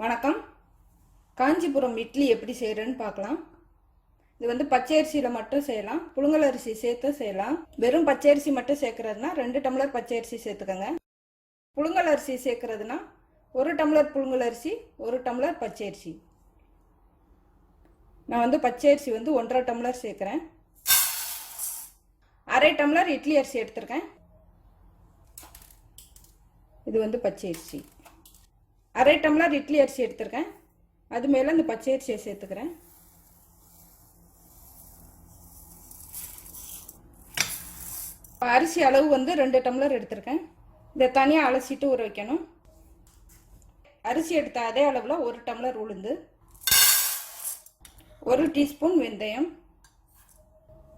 வணக்கம். காஞ்சிபுரம் இட்லி எப்படி செய்கிறேன்னு பார்க்கலாம். இது வந்து பச்சை அரிசியில் மட்டும் செய்யலாம். புழுங்கல் அரிசி சேர்த்து செய்யலாம். வெறும் பச்சை அரிசி மட்டும் சேர்க்குறதுனா ரெண்டு டம்ளர் பச்சை அரிசி சேர்த்துக்கோங்க. புழுங்கல் அரிசி சேர்க்குறதுனா ஒரு டம்ளர் புழுங்கல் அரிசி ஒரு டம்ளர் பச்சை அரிசி. நான் வந்து பச்சை அரிசி வந்து ஒன்றரை டம்ளர் சேர்க்குறேன். அரை டம்ளர் இட்லி அரிசி எடுத்திருக்கேன். இது வந்து பச்சை அரிசி. அரை டம்ளர் இட்லி அரிசி எடுத்திருக்கேன். அது மேலே இந்த பச்சை அரிசியை சேர்த்துக்கிறேன். அரிசி அளவு வந்து ரெண்டு டம்ளர் எடுத்திருக்கேன். இதை தனியாக அலசிட்டு ஊற வைக்கணும். அரிசி எடுத்த அதே அளவில் ஒரு டம்ளர் உளுந்து. ஒரு டீஸ்பூன் வெந்தயம்.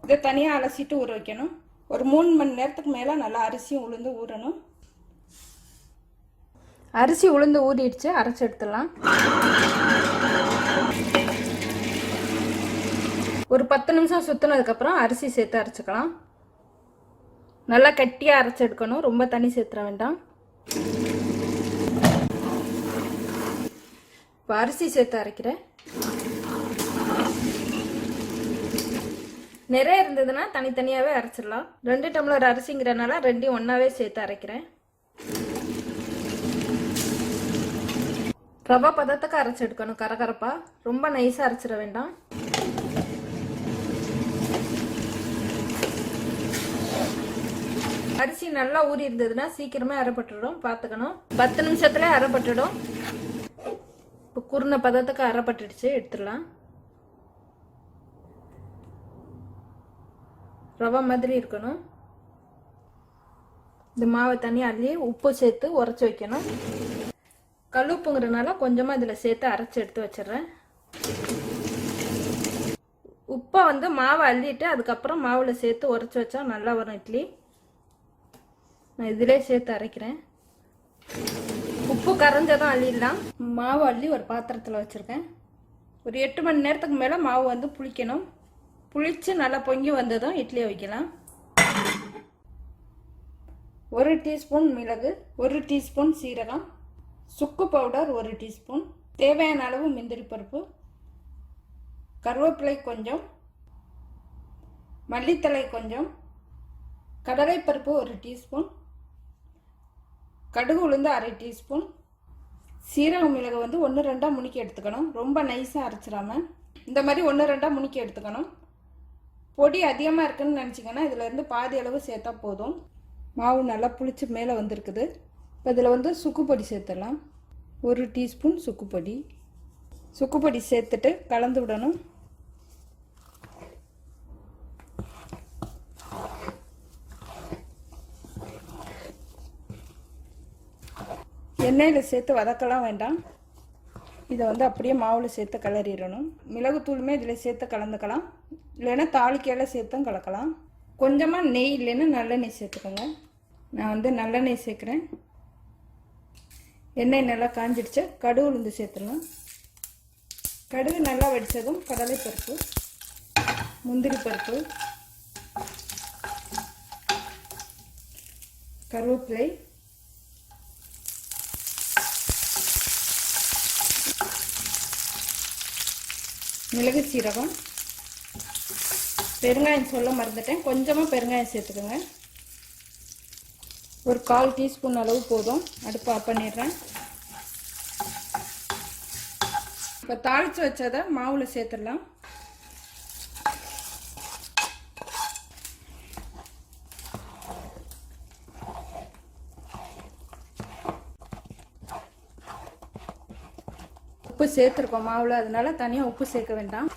இதை தனியாக அலசிட்டு ஊற வைக்கணும். ஒரு மூணு மணி நேரத்துக்கு மேலே நல்லா அரிசியும் உளுந்து ஊறணும். அரிசி உளுந்து ஊறிடுச்சு அரைச்சி எடுத்துடலாம். ஒரு பத்து நிமிஷம் சுற்றினதுக்கப்புறம் அரிசி சேர்த்து அரைச்சிக்கலாம். நல்லா கட்டியாக அரைச்சி எடுக்கணும் ரொம்ப தண்ணி சேர்த்துற வேண்டாம். இப்போ அரிசி சேர்த்து அரைக்கிறேன். நிறைய இருந்ததுன்னா தனித்தனியாகவே அரைச்சிடலாம். ரெண்டு டம்ளர் அரிசிங்கிறனால ரெண்டையும் ஒன்றாவே சேர்த்து அரைக்கிறேன். ரவா பதத்துக்கு அரைச்சி எடுக்கணும். கரகரப்பா. ரொம்ப நைஸாக அரைச்சிட வேண்டாம். அரிசி நல்லா ஊறி இருந்ததுன்னா சீக்கிரமே அரைப்பட்டுடும். பார்த்துக்கணும் பத்து நிமிஷத்துல அரைப்பட்டுடும். இப்போ குருணை பதத்துக்கு அரைப்பட்டுடுச்சு. எடுத்துடலாம். ரவா மாதிரி இருக்கணும். இந்த மாவை தண்ணி அள்ளி உப்பு சேர்த்து உரைச்சி வைக்கணும். கல்லுப்புங்கிறனால கொஞ்சமாக இதில் சேர்த்து அரைச்சி எடுத்து வச்சிடுறேன். உப்பை வந்து மாவை அள்ளிட்டு அதுக்கப்புறம் மாவில் சேர்த்து உரைச்சி வச்சா நல்லா வரும் இட்லி. நான் இதிலே சேர்த்து அரைக்கிறேன். உப்பு கரைஞ்சதும் அள்ளிடலாம். மாவு அள்ளி ஒரு பாத்திரத்தில் வச்சுருக்கேன். ஒரு எட்டு மணி நேரத்துக்கு மேலே மாவு வந்து புளிக்கணும். புளித்து நல்லா பொங்கி வந்ததும் இட்லியை வைக்கலாம். ஒரு டீஸ்பூன் மிளகு ஒரு டீஸ்பூன் சீரகம் சுக்கு பவுடர் ஒரு டீஸ்பூன். தேவையான அளவு முந்திரி பருப்பு. கருவேப்பிலை கொஞ்சம். மல்லித்தலை கொஞ்சம். கடலைப்பருப்பு ஒரு டீஸ்பூன். கடுகு உளுந்து அரை டீஸ்பூன். சீரக மிளகு வந்து ஒன்று ரெண்டாக முணுக்கி எடுத்துக்கணும். ரொம்ப நைஸாக அரைச்சிடாம. இந்த மாதிரி ஒன்று ரெண்டாக முணிக்க எடுத்துக்கணும். பொடி அதிகமாக இருக்குன்னு நினச்சிங்கன்னா இதில் இருந்து பாதி அளவு சேர்த்தா போதும். மாவு நல்லா புளிச்சு மேலே வந்திருக்குது. இப்போ இதில் வந்து சுக்குப்பொடி சேர்த்துடலாம். ஒரு டீஸ்பூன் சுக்குப்பொடி. சுக்குப்பொடி சேர்த்துட்டு கலந்து விடணும். எண்ணெயில் சேர்த்து வதக்கலாம் வேண்டாம். இதை வந்து அப்படியே மாவில் சேர்த்து கிளறிடணும். மிளகுத்தூளுமே இதில் சேர்த்து கலந்துக்கலாம். இல்லைன்னா தாளிக்கையில் சேர்த்தும் கலக்கலாம். கொஞ்சமாக நெய் இல்லைன்னா நல்லெண்ணெய் சேர்த்துக்கோங்க. நான் வந்து நல்லெண்ணெய் சேர்க்குறேன். எண்ணெய் நல்லா காஞ்சிடுச்சு. கடுகு உளுந்து சேர்த்துடலாம். கடுகு நல்லா வெடித்ததும் கடலைப்பருப்பு முந்திரி பருப்பு கருவேப்பிலை மிளகு சீரகம். பெருங்காயம் சொல்ல மறந்துட்டேன். கொஞ்சமாக பெருங்காயம் சேர்த்துக்கோங்க. ஒரு கால் டீஸ்பூன் அளவு போதும். அடுப்பு ஆஃப் பண்ணிடுறேன். இப்போ தாளித்து வச்சதை மாவில் சேர்த்துடலாம். உப்பு சேர்த்துருக்கோம் மாவில் அதனால தனியாக உப்பு சேர்க்க வேண்டாம்.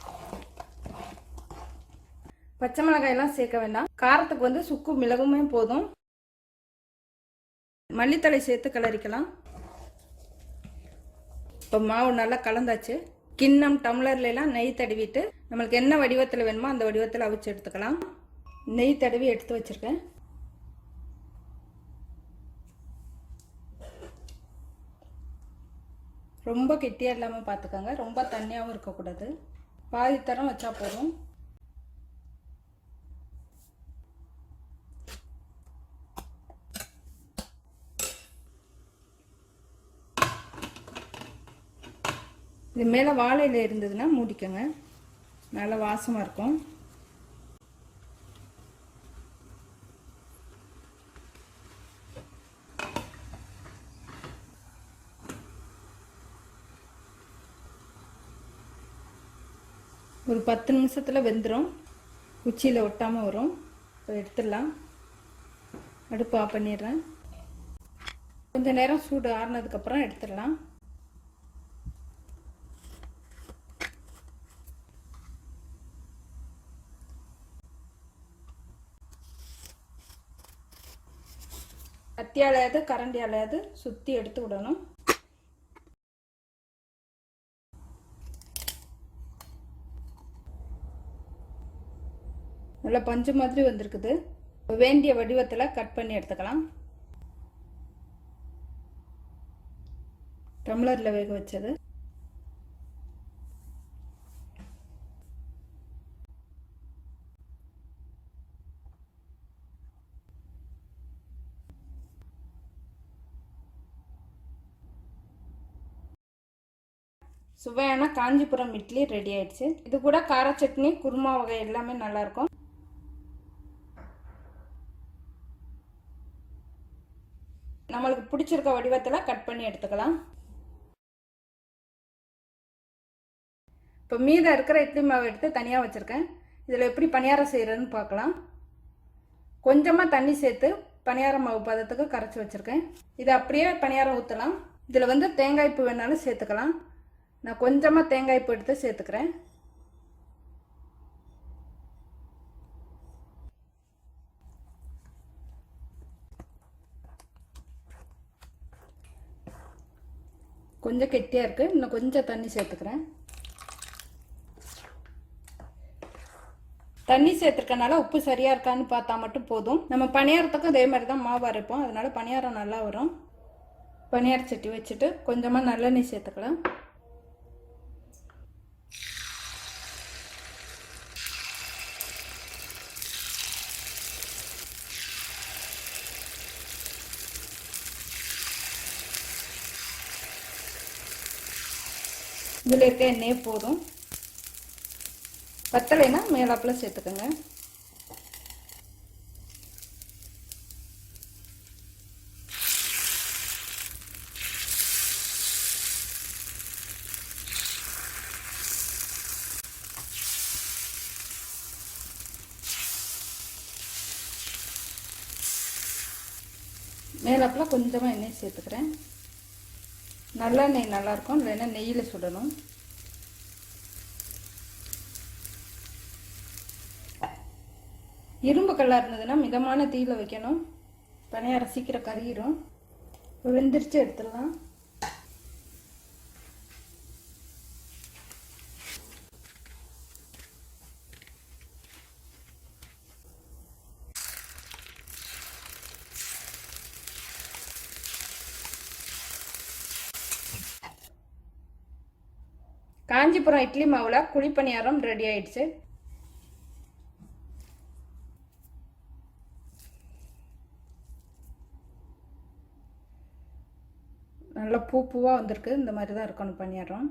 பச்சை மிளகாயெல்லாம் சேர்க்க வேண்டாம். காரத்துக்கு வந்து சுக்கு மிளகுமே போதும். மல்லித்தலை சேர்த்து கிளறிக்கலாம் இப்போ மாவு நல்லா கலந்தாச்சு. கிண்ணம் டம்ளர்லாம் நெய் தடவிட்டு நம்மளுக்கு என்ன வடிவத்தில் வேணுமோ அந்த வடிவத்தில் அவிச்சு எடுத்துக்கலாம். நெய் தடவி எடுத்து வச்சுருக்கேன். ரொம்ப கெட்டியாக இல்லாமல் பார்த்துக்கோங்க ரொம்ப தண்ணியாகவும் இருக்கக்கூடாது. பாதி தரம் வச்சா போதும். இது மேலே வாழையில் இருந்ததுன்னா மூடிக்கோங்க. நல்லா வாசமாக இருக்கும். ஒரு பத்து நிமிஷத்தில் வெந்துடும் குச்சியில் ஒட்டாமல் வரும். இப்போ எடுத்துடலாம். அடுப்பு ஆஃப் பண்ணிடுறேன். கொஞ்சம் நேரம் சூடு ஆறுனதுக்கப்புறம் எடுத்துடலாம். கத்தியாலையாவது கரண்டியாலையாவது சுற்றி எடுத்து விடணும். நல்லா பஞ்சு மாதிரி வந்திருக்குது. வேண்டிய வடிவத்தில் கட் பண்ணி எடுத்துக்கலாம். டம்ளரில் வேக வச்சது. சுவையான காஞ்சிபுரம் இட்லி ரெடி ஆயிடுச்சு. இது கூட கார சட்னி குருமா வகை எல்லாமே நல்லாயிருக்கும். நம்மளுக்கு பிடிச்சிருக்க வடிவத்தில் கட் பண்ணி எடுத்துக்கலாம். இப்போ மீதம் இருக்கிற இட்லி மாவு எடுத்து தனியாக வச்சுருக்கேன். இதில் எப்படி பணியாரம் செய்கிறதுன்னு பார்க்கலாம். கொஞ்சமாக தண்ணி சேர்த்து பணியார மாவு பதத்துக்கு கரைச்சி வச்சுருக்கேன். இதை அப்படியே பணியாரம் ஊற்றலாம் இதில் வந்து தேங்காய் பூ வேணாலும் சேர்த்துக்கலாம். நான் கொஞ்சமாக தேங்காய் போட்டு சேர்த்துக்கிறேன். கொஞ்சம் கெட்டியாக இருக்குது இன்னும் கொஞ்சம் தண்ணி சேர்த்துக்கிறேன். தண்ணி சேர்த்துருக்கனால உப்பு சரியாக இருக்கான்னு பார்த்தா மட்டும் போதும். நம்ம பணியாரத்துக்கும் அதே மாதிரி தான் மாவு அரைப்போம். அதனால் பணியாரம் நல்லா வரும். பணியார சட்டி வச்சுட்டு கொஞ்சமாக நல்லெண்ணெய் சேர்த்துக்கலாம். இதில் இருக்க எண்ணெயே போதும். பத்தலைன்னா மேலாப்பில் சேர்த்துக்கோங்க. மேலாப்பில் கொஞ்சமாக எண்ணெய் சேர்த்துக்கிறேன். நல்லெண்ணெய் நல்லாயிருக்கும் இல்லைன்னா நெய்யில் சுடணும். இரும்பு கல்லாக இருந்ததுன்னா மிதமான தீயில் வைக்கணும். பணியாரம் சீக்கிரம் கருகிரும். வெந்திரிச்சு எடுத்துடலாம். காஞ்சிபுரம் இட்லி மாவில் குழிப்பணியாரம் ரெடி ஆயிடுச்சு. நல்லா பூ பூவாக வந்திருக்கு. இந்த மாதிரி தான் இருக்கணும் பணியாரம்.